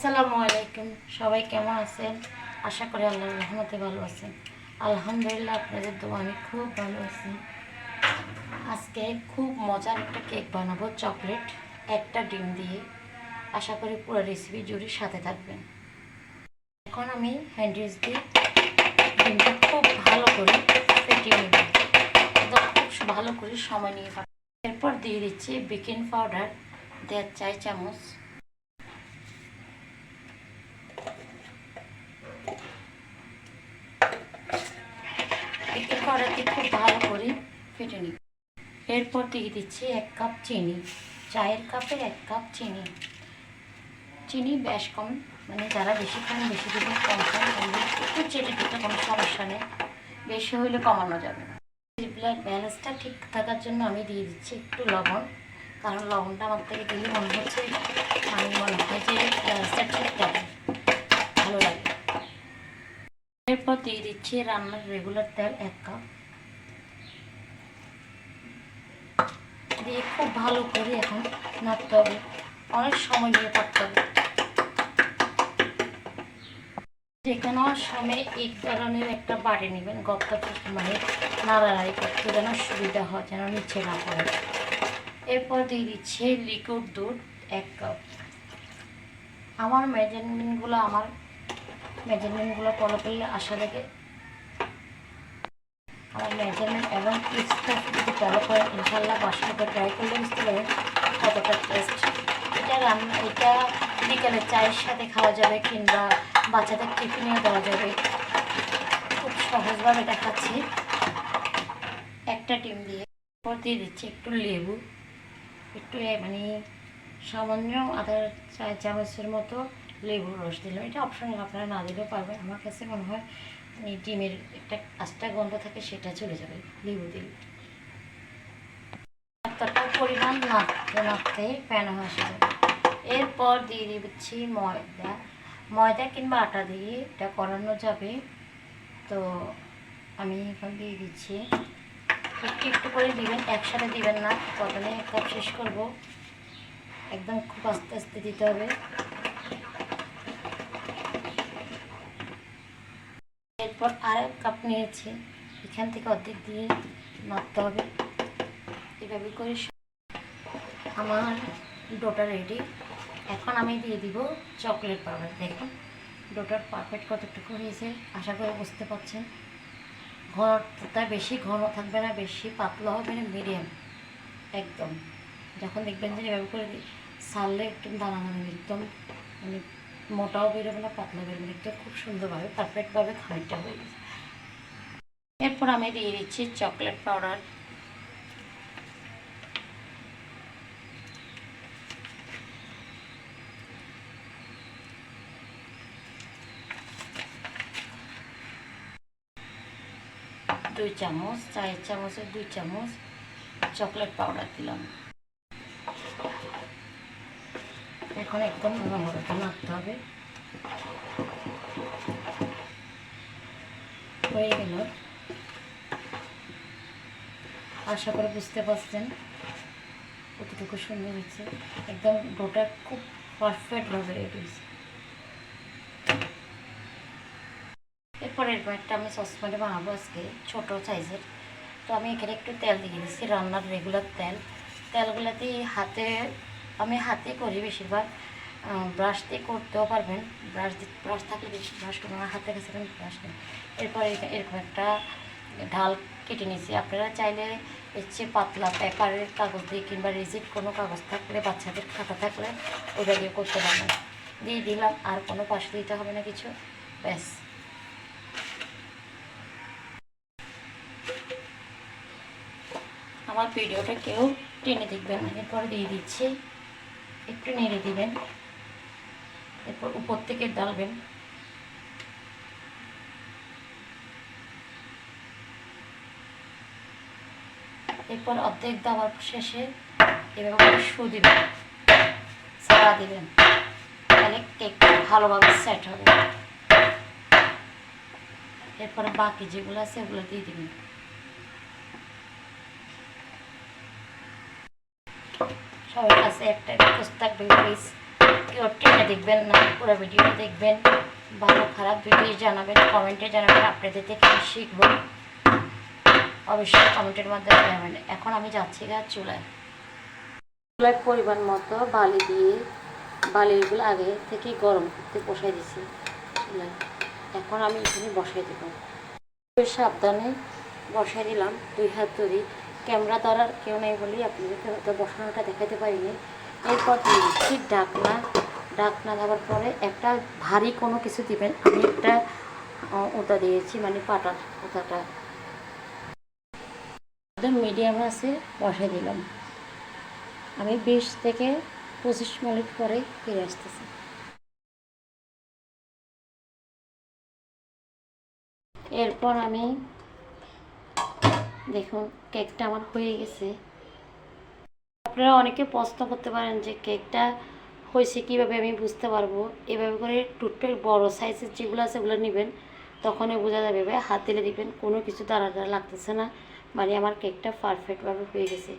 আসসালামু আলাইকুম। সবাই কেমন আছেন? আশা করি আল্লাহর রহমতে ভালো আছেন। আলহামদুলিল্লাহ আপনাদের দোয়া আমি খুব ভালো আছি। আজকে খুব মজার একটা কেক বানাবো, চকলেট। একটা ডিম দিয়ে। আশা করি পুরো রেসিপি জুড়ে সাথে থাকবেন। এখন আমি হ্যান্ডউইচ দিয়ে ডিমটা খুব ভালো করে ফেটিয়ে নেব। খুব ভালো করে সময় নিয়ে এরপর দিয়ে দিচ্ছি বেকিং পাউডার দেড় চার চামচ বেকিং পাউডার দিয়ে খুব ভালো করে ফেটে নিই। এরপর দিয়ে দিচ্ছি এক কাপ চিনি, চায়ের কাপে এক কাপ চিনি। চিনি বেশ কম মানে যারা বেশি খান, বেশি দিলে কম খান একটু চেটে দিতে কোনো সমস্যা নেই। বেশি হইলে কমানো যাবে ব্লাড ব্যালেন্সটা ঠিক থাকার জন্য আমি দিয়ে দিচ্ছি একটু লবণ, কারণ লবণটা আমার থেকে দিলে মনে হচ্ছে আমি মনে হয় যে ব্যালেন্সটা ঠিক থাকে ভালো লাগে এরপর দিয়ে দিচ্ছি রান্নার রেগুলার তেল এক কাপ। দিয়ে খুব ভালো করে এখন নাড়তে হবে। অনেক সময় নিয়ে থাকতে হবে। যে কোনো সময় এক ধরনের একটা বাড়ি নেবেন গপ্তা মানে নাড়াড়াড়ি করতে যেন সুবিধা হয়, যেন নিচে না পড়ে। এরপর দিয়ে দিচ্ছে লিকুইড দুধ এক কাপ। আমার মেজারমেন্টগুলো আমার মেজারমেন্টগুলো ফলো করলে আশা রেখে আমার মেজারমেন্ট এবং টিপসটা যদি ফলো করে ইনশাল্লাহ করে ট্রাই করলে বুঝতে পারবেন কতটা টেস্ট এটা রান্না এটা বিকেলে চায়ের সাথে খাওয়া যাবে কিংবা বাচ্চাদের টিফিনেও দেওয়া যাবে। খুব সহজভাবে দেখাচ্ছি। একটা ডিম দিয়ে এরপর দিয়ে দিচ্ছি একটু লেবু, একটু মানে সামান্য আধা চা চামচের মতো লেবুর রস দিলাম। এটা অপশনাল আপনারা না দিলেও পারবেন। আমার কাছে মনে হয় মানে ডিমের একটা আস্তা গন্ধ থাকে, সেটা চলে যাবে, লেবু দিলে ততটা পরিমাণ নাড়তে নাড়তে প্যান আসে যাবে। এরপর দিয়ে দিচ্ছি ময়দা। ময়দা কিংবা আটা দিয়ে এটা করানো যাবে। তো আমি এখন দিয়ে দিচ্ছি। একটু একটু করে দিবেন, একসাথে দিবেন না। প্রথমে এক কাপ শেষ করব। একদম খুব আস্তে আস্তে দিতে হবে। এরপর আর এক কাপ নিয়েছি। এখান থেকে অর্ধেক দিয়ে মারতে হবে। এভাবে করে আমার ডোটা রেডি এখন আমি দিয়ে দিব চকলেট পাউডার দেখুন ডোটার পারফেক্ট কতটুকু হয়েছে, আশা করে বুঝতে পারছেন। ঘনটা বেশি ঘন থাকবে না, বেশি পাতলা হবে না মিডিয়াম একদম। যখন দেখবেন যে এভাবে করে সারলে একটু দানা দানা, একদম মানে মোটাও বেরোবে না পাতলা বেরোবে না। খুব সুন্দরভাবে পারফেক্টভাবে খানিকটা হয়ে গেছে। এরপর আমি দিয়ে দিচ্ছি চকলেট পাউডার দুই চামচ চায়ের চামচের দুই চামচ চকলেট পাউডার দিলাম। এখন একদম নরমটা নাড়তে হবে। হয়ে গেল। আশা করে বুঝতে পারছেন। কতটুকু সুন্দর হয়েছে একদম ডোটা খুব পারফেক্টভাবে রেডি হয়েছে। এরপরের কয়েকটা আমি সসপ্যানে বানাবো আজকে, ছোটো সাইজের। তো আমি এখানে একটু তেল দিয়ে দিচ্ছি, রান্নার রেগুলার তেল। তেলগুলো দিয়ে হাতে আমি হাতে করি বেশিরভাগ ব্রাশ দিয়ে করতেও পারবেন। ব্রাশ দিয়ে ব্রাশ থাকলে বেশি ব্রাশ করবেন, আমার হাতের কাছে ব্রাশ নেই। এরপরে এরকম একটা ঢাল কেটে নিয়েছি। আপনারা চাইলে এর পাতলা পেপারের কাগজ দিয়ে কিংবা রিজিট কোনো কাগজ থাকলে, বাচ্চাদের খাতা থাকলে ওটা দিয়ে করতে পারবেন। দিয়ে দিলাম, আর কোনো পাশে দিতে হবে না কিছু। ব্যাস। আমার ভিডিওটা কেউ টেনে দেখবেন এরপরে দিয়ে দিচ্ছি। একটু নেড়ে দিবেন। এরপর উপর থেকে ডালবেন। এরপর অর্ধেক দেওয়ার শেষে এভাবে শু দিবেন। সারা দিবেন। তাহলে কেকটা ভালোভাবে সেট হবে। এরপরে বাকি যেগুলো আছে ওগুলো দিয়ে দিবেন। সবার কাছে একটা রিকোয়েস্ট থাকবে প্লিজ কেউ টেনে দেখবেন না, পুরো ভিডিওটা দেখবেন। ভালো, খারাপ ভিডিও জানাবেন কমেন্টে জানাবেন, আপনাদের থেকে আমি শিখব। অবশ্যই কমেন্টের মাধ্যমে জানাবেন। এখন আমি যাচ্ছি গা চুলায়। চুলায় পরিমাণ মতো বালি দিয়ে বালিগুলো আগে থেকে গরম করতে বসাই দিছি চুলায়। এখন আমি এখানে বসাই দেবো। সাবধানে বসাই দিলাম, দুই হাত ধরে। ক্যামেরা ধরার কেউ নেই বলেই আপনাদেরকে হয়তো বসানোটা দেখাতে পারিনি। এরপর দিচ্ছি ডাকনা। ডাকনা দেওয়ার পরে একটা ভারী কোনো কিছু দিবেন। আমি একটা ওটা দিয়েছি মানে পাটার ওটাটা। একদম মিডিয়াম আছে, বসাই দিলাম। আমি বিশ থেকে পঁচিশ মিনিট পরে ফিরে আসতেছি। এরপর আমি দেখুন কেকটা আমার হয়ে গেছে। আপনারা অনেকে প্রশ্ন করতে পারেন যে কেকটা হয়েছে কীভাবে আমি বুঝতে পারব? এভাবে করে টুকটাক বড় সাইজের যেগুলো আছে ওগুলো নেবেন, তখনই বোঝা যাবে ভাই, হাত দিলে দিবেন কোনো কিছু দাঁড়া দাঁড়া লাগতেছে না। মানে আমার কেকটা পারফেক্টভাবে হয়ে গেছে।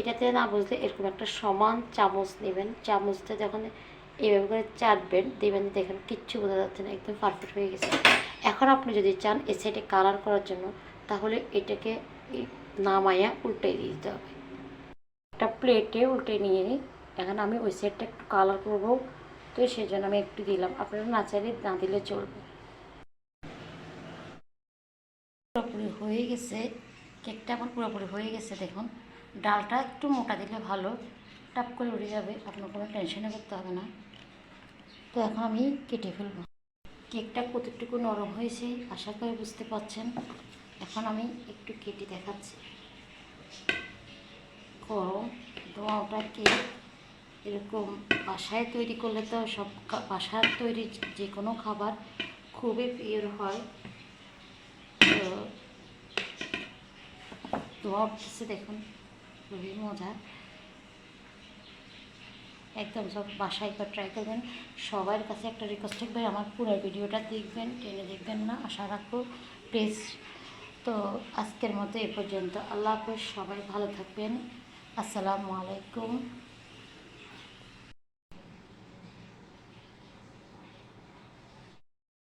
এটাতে না বুঝলে এরকম একটা সমান চামচ নেবেন। চামচটা যখন এইভাবে করে চাটবেন দেবেন দেখেন কিচ্ছু বোঝা যাচ্ছে না, একদম পারফেক্ট হয়ে গেছে। এখন আপনি যদি চান এ সাইডে কালার করার জন্য তাহলে এটাকে নামাইয়া উল্টে দিয়ে দিতে হবে। একটা প্লেটে উল্টে নিয়ে নিই। এখন আমি ওই সাইডটা একটু কালার করব। তো সেই জন্য আমি একটু দিলাম। আপনারা না চাইলে না দিলে চলবে। পুরোপুরি হয়ে গেছে। কেকটা আমার পুরোপুরি হয়ে গেছে, দেখুন। ডালটা একটু মোটা দিলে ভালো। টাপ করে উড়ে যাবে। আপনার কোনো টেনশনে করতে হবে না। তো এখন আমি কেটে ফেলব। কেকটা কতটুকু নরম হয়েছে, আশা করে বুঝতে পারছেন। এখন আমি একটু কেটে দেখাচ্ছি। গরম দোয়াটা কেক এরকম বাসায় তৈরি করলে তো সব বাসার তৈরি যে কোনো খাবার খুবই প্রিয় হয়। তো দোয়া উঠতেছে দেখুন, খুবই মজা। একদম সব বাসায় একবার ট্রাই করবেন। সবার কাছে একটা রিকোয়েস্ট থাকবে, আমার পুরো ভিডিওটা দেখবেন, টেনে দেখবেন না। আশা রাখব প্লিজ তো আজকের মতো এ পর্যন্ত। আল্লাহ হাফেজ সবাই ভালো থাকবেন। আসসালামু আলাইকুম।